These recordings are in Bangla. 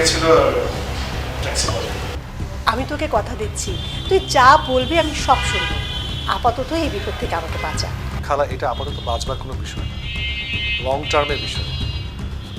গিয়েছিল ট্যাক্সি আমি তোকে কথা দিচ্ছি। তুই যা বলবি আমি সব শুনব। আপাতত এই বিপদ থেকে আমাকে বাঁচা। খালা এটা আপাতত বাঁচবার কোনো বিষয় না। লং টার্মের বিষয়।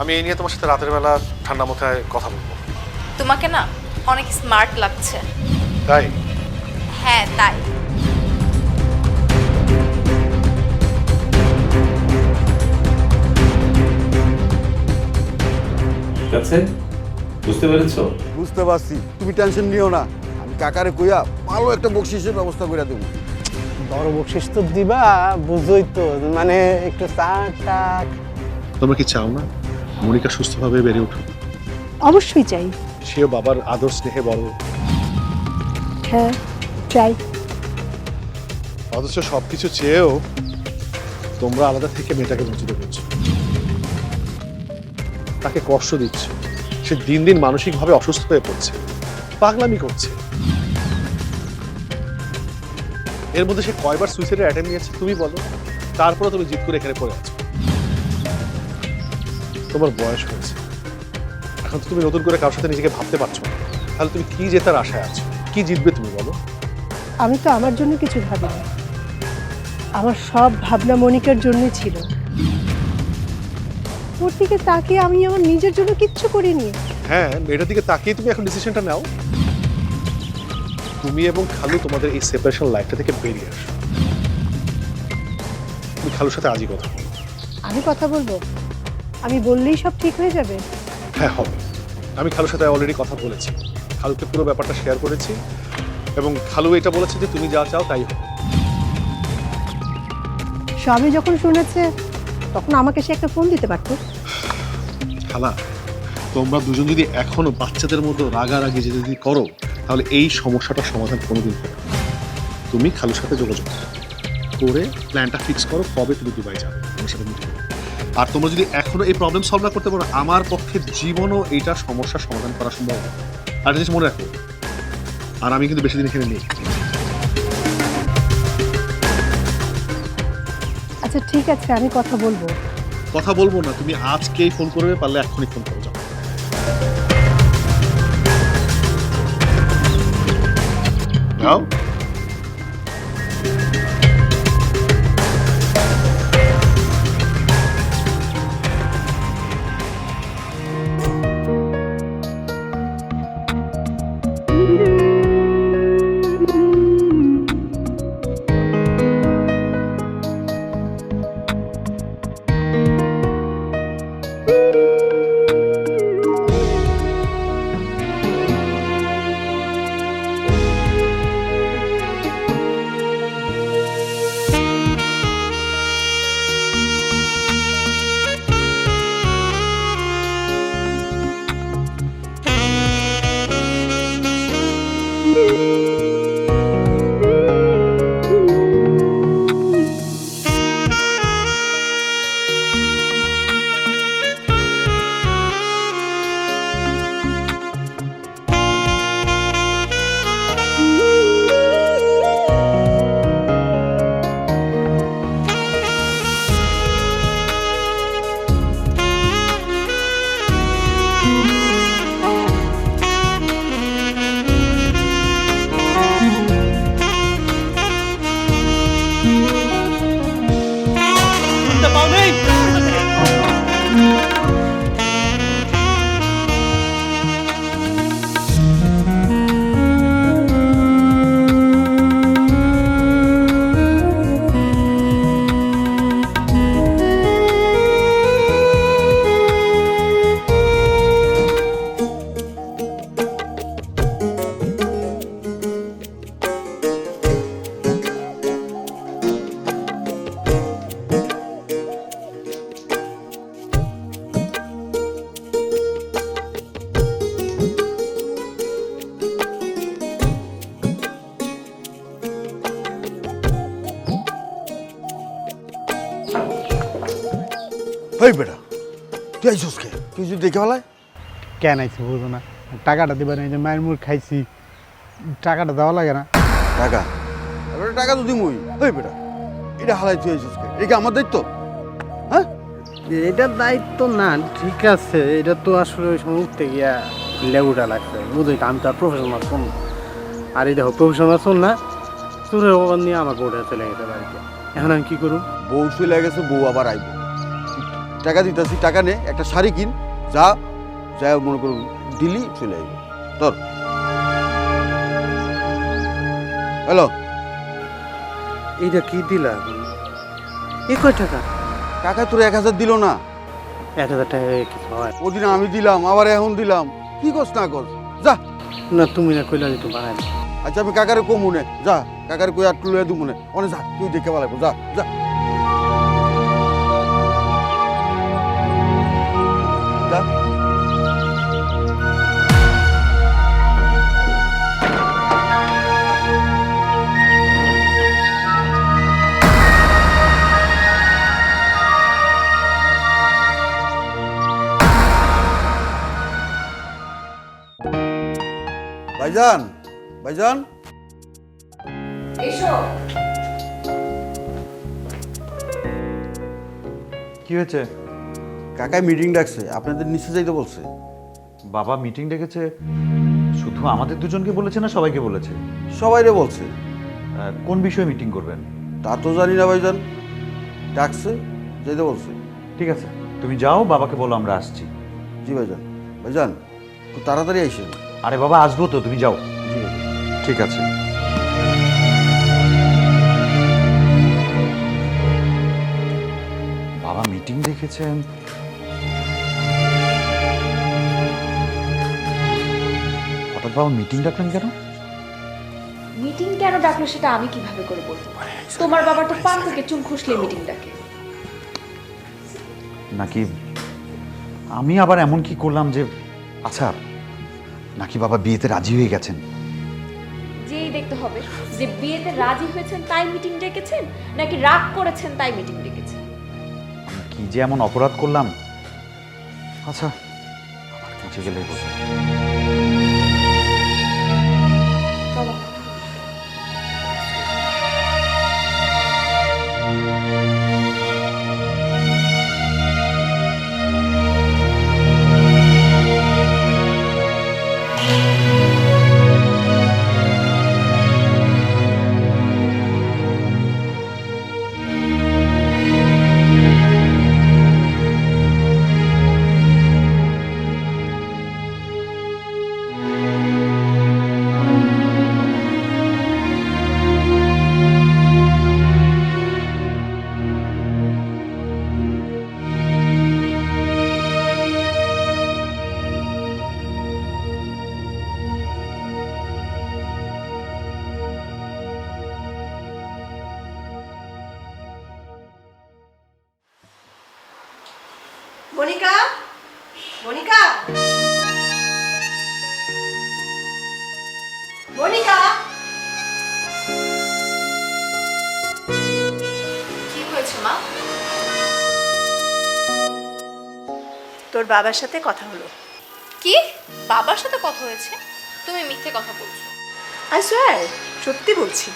আমি এই নিয়ে তোমার সাথে রাতের বেলা ঠান্ডা মাথায় কথা বলব। তোমাকে না অনেক স্মার্ট লাগছে। তাই? হ্যাঁ তাই। ঠিক আছে? বুঝতে পেরেছ? বুঝতে পারছি। তুমি টেনশন নিও না। আমি কাকারে কইয়া ভালো একটা বকশিসের ব্যবস্থা করে দেবো। বড় বকশিস তো দিবা বুঝোই তো। মানে একটু চা টাক তোমরা কি চাও না? মনিকা সুস্থভাবে বেড়ে উঠুক। অবশ্যই চাই। সেও বাবার আদর স্নেহে বড়। হ্যাঁ চাই। অথচ সবকিছু চেয়েও তোমরা আলাদা থেকে মেয়েটাকে বঞ্চিত করছ। তাকে কষ্ট দিচ্ছ। সে দিন দিন মানসিকভাবে অসুস্থ হয়ে পড়ছে, পাগলামি করছে। এর মধ্যে সে কয়বার সুইসাইডের অ্যাটেম্প নিয়েছে, তুমি বলো। তারপরে তুমি জিত করে এখানে পড়ে আছো। তোমার বয়স হয়েছে। এখন তো তুমি নতুন করে কারোর সাথে নিজেকে ভাবতে পারছ না। তাহলে তুমি কি জেতার আশায় আছো? কি জিতবে তুমি বলো? আমি তো আমার জন্য কিছু ভাবিনি। আমার সব ভাবনা মনিকার জন্যই ছিল। ওর দিকে তাকিয়ে আমি আমার নিজের জন্য কিচ্ছু করিনি। হ্যাঁ মেয়েটার দিকে তাকিয়ে তুমি এখন ডিসিশনটা নাও। তুমি এবং খালু তোমাদের এই সেপারেশন লাইফটা থেকে বেরিয়ে আসো। তুমি খালুর সাথে আজই কথা বলো। আমি কথা বলব? আমি বললেই সব ঠিক হয়ে যাবে? হ্যাঁ হবে। আমি খালুর সাথে অলরেডি কথা বলেছি। খালুকে পুরো ব্যাপারটা শেয়ার করেছি এবং খালু এটা বলেছে যে তুমি যা চাও তাই হবে। স্বামী যখন শুনেছে তখন আমাকে সে একটা ফোন দিতে পারতো। খালা, তোমরা দুজন যদি এখনও বাচ্চাদের মতো রাগারাগি যদি করো, তাহলে এই সমস্যাটার সমাধান কোনোদিন হবে তুমি খালুর সাথে যোগাযোগ করো। করে প্ল্যানটা ফিক্স করো, কবে তুমি দুবাই যাবে আমার সাথে মিটিং আর তোমরা যদি এখনও এই প্রবলেম সলভ না করতে পারো, আমার পক্ষে জীবনও এইটা সমস্যার সমাধান করা সম্ভব আর জিনিস মনে রাখো। আর আমি কিন্তু বেশি দিন এখানে নেই। আচ্ছা ঠিক আছে, আমি কথা বলব। কথা বলব না, তুমি আজকেই ফোন করবে, পারলে এখনই ফোন করে, যাও। যাও। তুই আইসস কে? তুই যদি দেখে ফেলায় কেন আইছি বুঝো না। টাকাটা দিবার এই যে মায়ের মুখ খাইছি। টাকাটা দেওয়া লাগে না। টাকা? এবারে টাকা তো দিমুই। হেই বেটা এটা হালাই তুই আইসস কে? এটা আমার দায়িত্ব? হ্যাঁ? এটা দায়িত্ব না ঠিক আছে। এটা তো আসলে ওই সময় উঠতে গিয়া লেবুটা লাগছে। বুঝলি আমি তো আর প্রফেশনাল শোন না আর এই দেখো প্রফেশনাল শোন না। চোরের অভাব নিয়ে আমাকে উঠে চলে গেছে বাড়িতে। এখন আমি কি করুন বউ চলে গেছে বউ আবার আইব। টাকা দিতেছি টাকা নে একটা শাড়ি কিন যা যা মনে করুন দিলি চলে আইব তোর হ্যালো। এইটা কি দিলা? এ কয় টাকা? কাকা তোর এক হাজার দিল না। এক হাজার টাকা কিছু হয় ওদিন আমি দিলাম আবার এখন দিলাম। কি করছ না করছ যা। না তুমি না কইলা যে তুমি আচ্ছা আমি কাকারে কমু নে। যা কাকারে কই আটটু লয়ে দিব নে। অনে যা তুই দেখে ভালো যা যা। যা ভাইজান ভাইজান। কি হয়েছে? কাকায় মিটিং ডাকছে আপনাদের নিচে যাইতে বলছে। বাবা মিটিং ডেকেছে শুধু আমাদের দুজনকে বলেছে না সবাইকে বলেছে? সবাইরে বলছে। আহ, কোন বিষয়ে মিটিং করবেন? তা তো জানি না ভাইজান। ডাকছে যাইতে বলছে। ঠিক আছে তুমি যাও বাবাকে বলো আমরা আসছি। জি ভাইজান। ভাইজান খুব তাড়াতাড়ি আইসেন। আরে বাবা আসব তো তুমি যাও। জি ভাইজান। ঠিক আছে। বাবা মিটিং দেখেছেন বাবা মিটিং ডাকলেন কেন? মিটিং কেন ডাকলো সেটা আমি কীভাবে করে বলতে পারি? তোমার বাবার তো পান থেকে চুল খুশলে মিটিং ডাকে। নাকি আমি আবার এমন কি করলাম যে আচ্ছা নাকি বাবা বিয়েতে রাজি হয়ে গেছেন? যেই দেখতে হবে যে বিয়েতে রাজি হয়েছেন তাই মিটিং ডেকেছেন নাকি রাগ করেছেন তাই মিটিং ডেকেছেন? কি যে এমন অপরাধ করলাম? আচ্ছা আমার কাছে গেলেই বলব মা। তোর বাবার সাথে কথা হলো। কি? বাবার সাথে কথা হয়েছে? তুমি মিথ্যে কথা বলছো। আই সোয়ার সত্যি বলছি।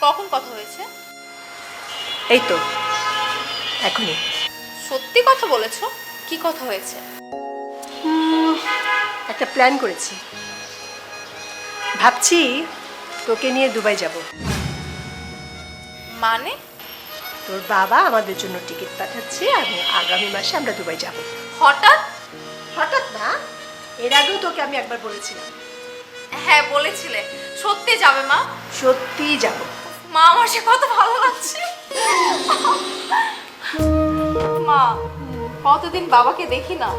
কখন কথা হয়েছে? এই তো এখনই। সত্যি কথা বলেছ? কি কথা হয়েছে? একটা প্ল্যান করেছি। ভাবছি তোকে নিয়ে দুবাই যাব। মানে? তোর বাবা আমাদের জন্য টিকিট পাঠাচ্ছে এবং আগামী মাসে আমরা দুবাই যাব। হঠাৎ? হঠাৎ না? এর আগেও তোকে আমি একবার বলেছিলাম। হ্যাঁ বলেছিলে। সত্যি যাবে মা? সত্যিই যাব। মা আমার সে কত ভালো লাগছে। মা কতদিন বাবাকে দেখি না?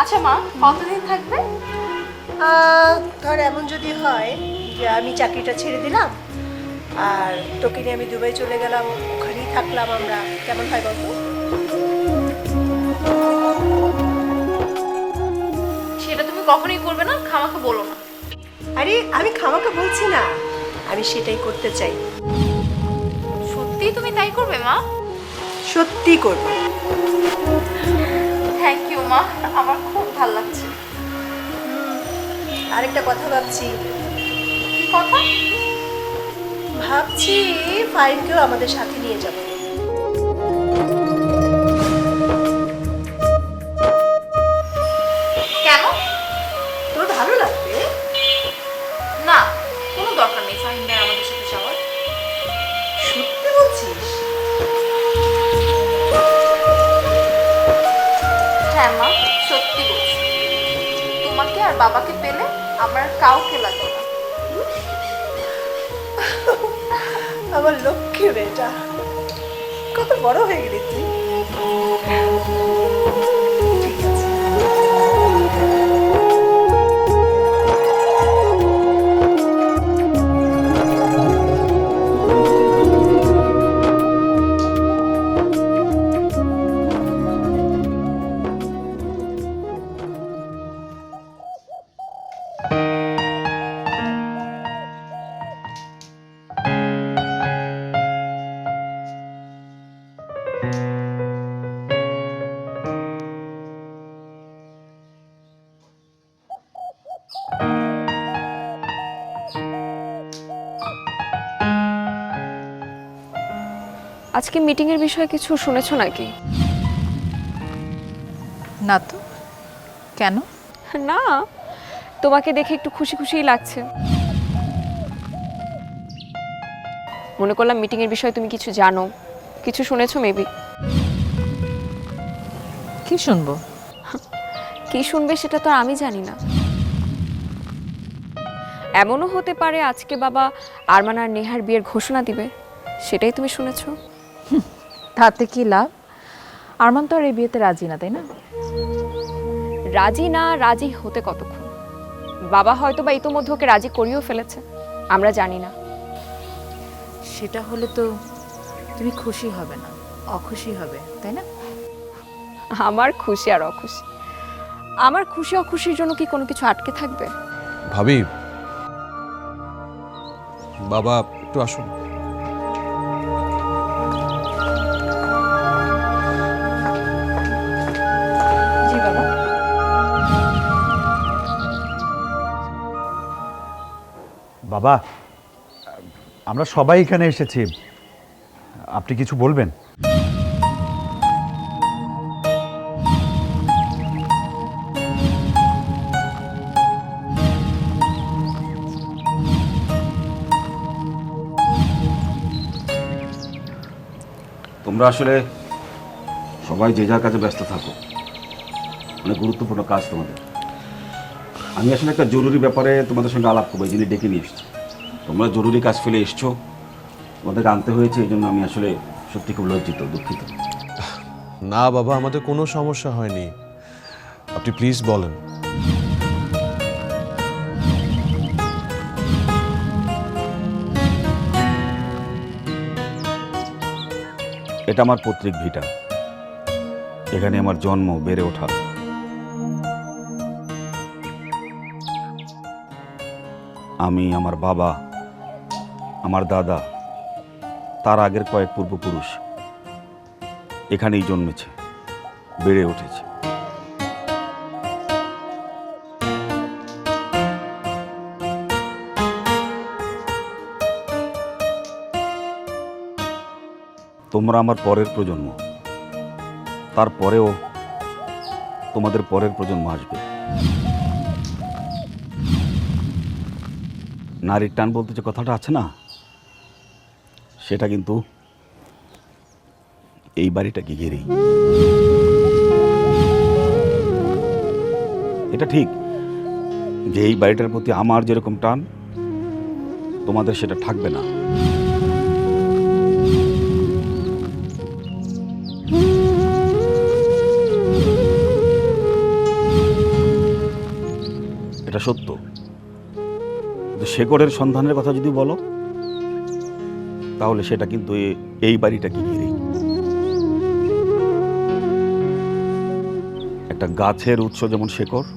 আচ্ছা মা কতদিন থাকবে? ধর এমন যদি হয় যে আমি চাকরিটা ছেড়ে দিলাম আর তোকে নিয়ে আমি দুবাই চলে গেলাম ওখানেই থাকলাম আমরা। কেমন হয় বলতো সেটা তুমি কখনোই করবে না খামাকে বলো না। আরে আমি খামাকে বলছি না। আমি সেটাই করতে চাই। সত্যিই তুমি তাই করবে মা? সত্যি করব। থ্যাংক ইউ মা। আমার খুব ভালো লাগছে। আরেকটা কথা ভাবছি। কি কথা? ভাবছি ফাইনকেও আমাদের সাথে নিয়ে যাব। কেন? তোর ভালো লাগবে। না কোনো দরকার নেই ফাইন ভাই আমাদের সাথে যাওয়ার। সত্যি বলছিস? হ্যাঁ মা সত্যি বলছি। তোমাকে আর বাবাকে পেলে আমার কাউকে লাগবে আমার লক্ষ্মী বেটা কত বড় হয়ে গেলি তুই। আজকে মিটিং এর বিষয়ে কিছু শুনেছো নাকি? না তো। কেন? না তোমাকে দেখে একটু খুশি খুশিই লাগছে। মনে করলাম মিটিং এর বিষয়ে তুমি কিছু জানো। কিছু শুনেছো মেবি কি শুনব? কি শুনবে সেটা তো আর আমি জানি না। এমনও হতে পারে আজকে বাবা আরমান আর নেহার বিয়ের ঘোষণা দিবে সেটাই তুমি শুনেছো। তাতে কি লাভ? আরমান তো আর এই বিয়েতে রাজি না তাই না? রাজি না রাজি হতে কতক্ষণ? বাবা হয়তো বা ইতোমধ্যে ওকে রাজি করিয়েও ফেলেছে আমরা জানি না। সেটা হলে তো তুমি খুশি হবে না অখুশি হবে তাই না? আমার খুশি আর অখুশি। আমার খুশি অখুশির জন্য কি কোনো কিছু আটকে থাকবে? ভাবি বাবা একটু আসুন। বাবা, আমরা সবাই এখানে এসেছি। আপনি কিছু বলবেন? তোমরা আসলে সবাই যে যার কাছে ব্যস্ত থাকো। অনেক গুরুত্বপূর্ণ কাজ তোমাদের। আমি আসলে একটা জরুরি ব্যাপারে তোমাদের সঙ্গে আলাপ করব, এই জন্য ডেকে নিয়ে এসেছি। তোমরা জরুরি কাজ ফেলে এসছো। তোমাদেরকে আনতে হয়েছে এই জন্য আমি আসলে সত্যি খুব লজ্জিত দুঃখিত। না বাবা আমাদের কোনো সমস্যা হয়নি। আপনি প্লিজ বলেন। এটা আমার পৈতৃক ভিটা। এখানে আমার জন্ম বেড়ে ওঠা। আমি আমার বাবা আমার দাদা, তার আগের কয়েক পূর্বপুরুষ এখানেই জন্মেছে, বেড়ে উঠেছে। তোমরা আমার পরের প্রজন্ম তারপরেও তোমাদের পরের প্রজন্ম আসবে। নারীর টান বলতে যে কথাটা আছে না? সেটা কিন্তু এই বাড়িটাকে ঘিরেই। এটা ঠিক যে এই বাড়িটার প্রতি আমার যেরকম টান, তোমাদের সেটা থাকবে না। এটা সত্য। শেকড়ের সন্ধানের কথা যদি বলো তাহলে সেটা কিন্তু এই বাড়িটাকে ঘিরেই একটা গাছের উৎস যেমন শেকড়,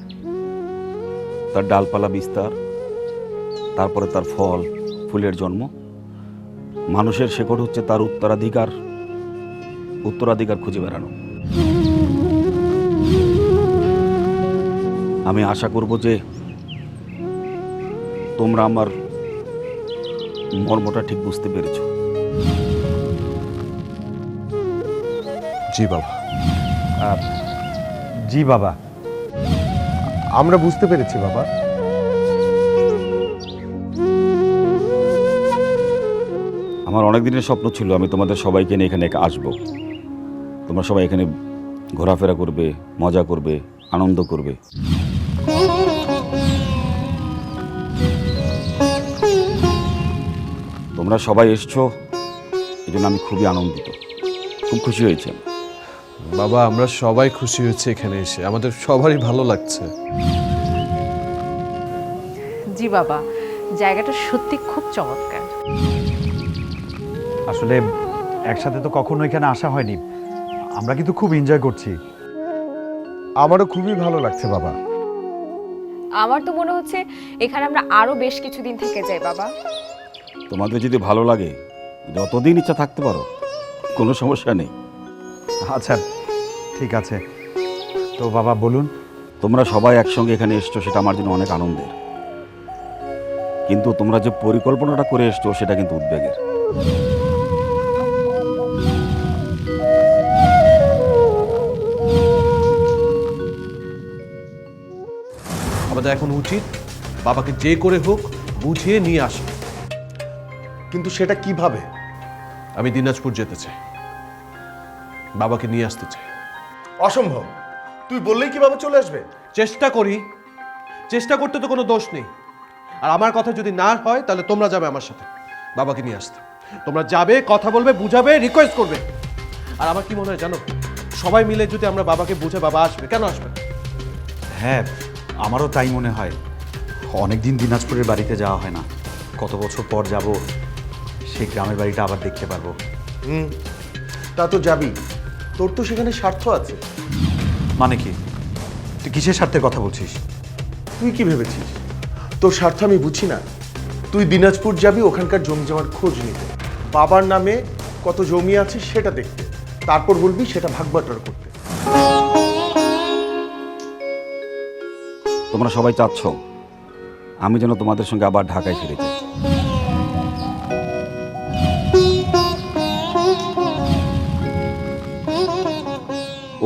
তার ডালপালা বিস্তার, তারপরে তার ফল, ফুলের জন্ম। মানুষের শেকড় হচ্ছে তার উত্তরাধিকার উত্তরাধিকার খুঁজে বেড়ানো। আমি আশা করব যে তোমরা আমার মর্মটা ঠিক বুঝতে পেরেছ। জি বাবা। জি বাবা। আমরা বুঝতে পেরেছি বাবা। আমার অনেক দিনের স্বপ্ন ছিল আমি তোমাদের সবাইকে নিয়ে এখানে আসব। তোমরা সবাই এখানে ঘোরাফেরা করবে মজা করবে আনন্দ করবে। তোমরা সবাই এসছো এই জন্য আমি খুবই আনন্দিত। খুব খুশি হয়েছি আমি। বাবা আমরা সবাই খুশি হয়েছে এখানে এসে। আমাদের সবারই ভালো লাগছে। জি বাবা জায়গাটা সত্যি খুব চমৎকার। আসলে একসাথে তো কখনো এখানে আসা হয়নি। আমরা কিন্তু খুব এনজয় করছি। আমারও খুবই ভালো লাগছে বাবা। আমার তো মনে হচ্ছে এখানে আমরা আরও বেশ কিছুদিন থেকে যাই বাবা। তোমাদের যদি ভালো লাগে যতদিন ইচ্ছা থাকতে পারো কোনো সমস্যা নেই। আচ্ছা ঠিক আছে। তো বাবা বলুন। তোমরা সবাই একসঙ্গে এখানে এসছো সেটা আমার জন্য অনেক আনন্দের। কিন্তু তোমরা যে পরিকল্পনাটা করে এসছো সেটা কিন্তু উদ্বেগের। আমাদের এখন উচিত বাবাকে যে করে হোক বুঝিয়ে নিয়ে আসা। কিন্তু সেটা কীভাবে? আমি দিনাজপুর যেতে চাই। বাবাকে নিয়ে আসতে চাই। অসম্ভব। তুই বললেই কীভাবে চলে আসবে? চেষ্টা করি। চেষ্টা করতে তো কোনো দোষ নেই। আর আমার কথা যদি না হয় তাহলে তোমরা যাবে আমার সাথে। বাবাকে নিয়ে আসতে। তোমরা যাবে কথা বলবে বুঝাবে রিকোয়েস্ট করবে। আর আমার কি মনে হয় জানো? সবাই মিলে যদি আমরা বাবাকে বুঝে বাবা আসবে কেন আসবে হ্যাঁ আমারও তাই মনে হয়। অনেক দিন দিনাজপুরের বাড়িতে যাওয়া হয় না। কত বছর পর যাব সেই গ্রামের বাড়িটা আবার দেখতে পারব। হুম তা তো যাবি। তোর তো সেখানে স্বার্থ আছে। মানে কি? তুই কিসের স্বার্থে কথা বলছিস? তুই কি ভেবেছিস? তোর স্বার্থ আমি বুঝি না। তুই দিনাজপুর যাবি ওখানকার জমি জমার খোঁজ নিতে। বাবার নামে কত জমি আছে সেটা দেখতে। তারপর বলবি সেটা ভাগ বাটোয়ারা করতে। তোমরা সবাই চাচ্ছ আমি যেন তোমাদের সঙ্গে আবার ঢাকায় ফিরে যাই।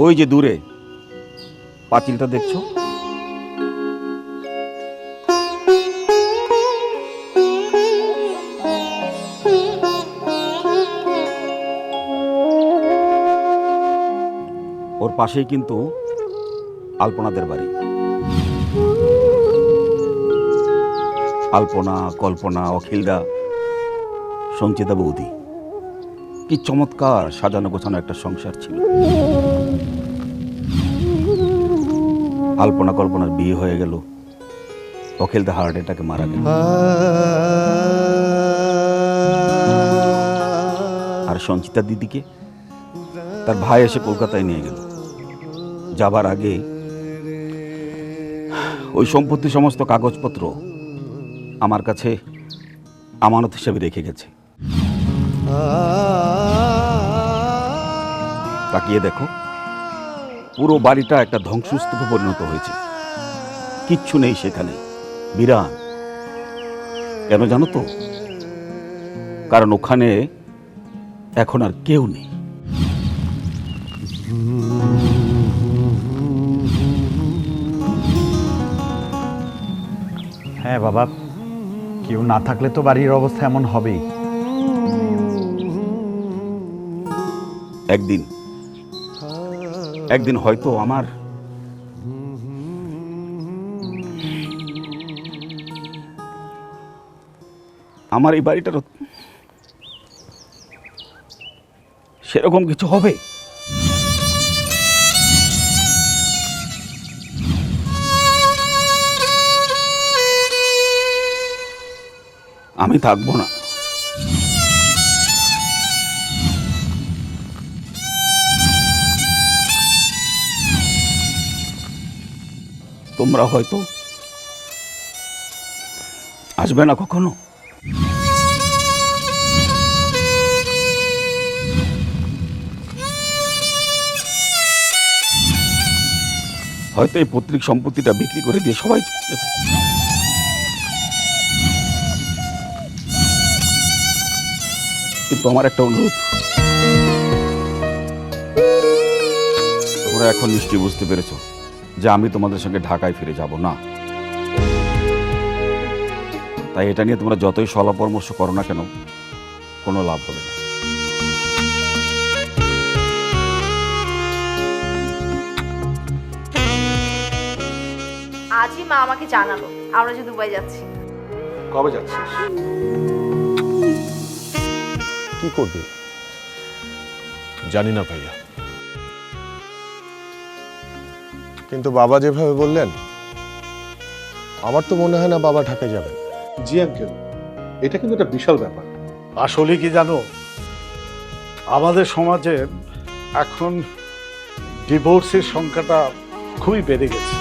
ওই যে দূরে, পাঁচিলটা দেখছ? ওর পাশেই কিন্তু আলপনাদের বাড়ি। আলপনা, কল্পনা, অখিলদা, সঞ্চিতা বৌদি। কি চমৎকার সাজানো গোছানো একটা সংসার ছিল। আলপনা কল্পনার বিয়ে হয়ে গেল। অখিলদা হার্ট অ্যাটাকে মারা গেল। আর সঞ্চিতা দিদিকে তার ভাই এসে কলকাতায় নিয়ে গেল। যাবার আগে ওই সম্পত্তি সমস্ত কাগজপত্র আমার কাছে আমানত হিসেবে রেখে গেছে। তাকিয়ে দেখো পুরো বাড়িটা একটা ধ্বংসস্তূপে পরিণত হয়েছে। কিচ্ছু নেই সেখানে। বিরান। কেন জানো তো? কারণ ওখানে এখন আর কেউ নেই। হ্যাঁ বাবা কেউ না থাকলে তো বাড়ির অবস্থা এমন হবেই। একদিন একদিন হয়তো আমার আমার এই বাড়িটার সেরকম কিছু হবে? আমি থাকব না। তোমরা হয়তো আসবে না কখনো। হয়তো এই পৈতৃক সম্পত্তিটা বিক্রি করে দিয়ে সবাই কিন্তু আমার একটা অনুরোধ। তোমরা এখন নিশ্চয়ই বুঝতে পেরেছ। যে আমি তোমাদের সঙ্গে ঢাকায় ফিরে যাব না। তাই এটা নিয়ে তোমরা যতই সলা পরামর্শ করো না কেন কোনো লাভ হবে না। আজই মা আমাকে জানালো আমরা যে দুবাই যাচ্ছি। কবে যাচ্ছিস? কি করবি? জানি না ভাইয়া। কিন্তু বাবা যেভাবে বললেন আমার তো মনে হয় না বাবা ঢাকায় যাবেন জি আঙ্কেল। এটা কিন্তু একটা বিশাল ব্যাপার। আসলে কি জানো আমাদের সমাজে এখন ডিভোর্সের সংখ্যাটা খুবই বেড়ে গেছে।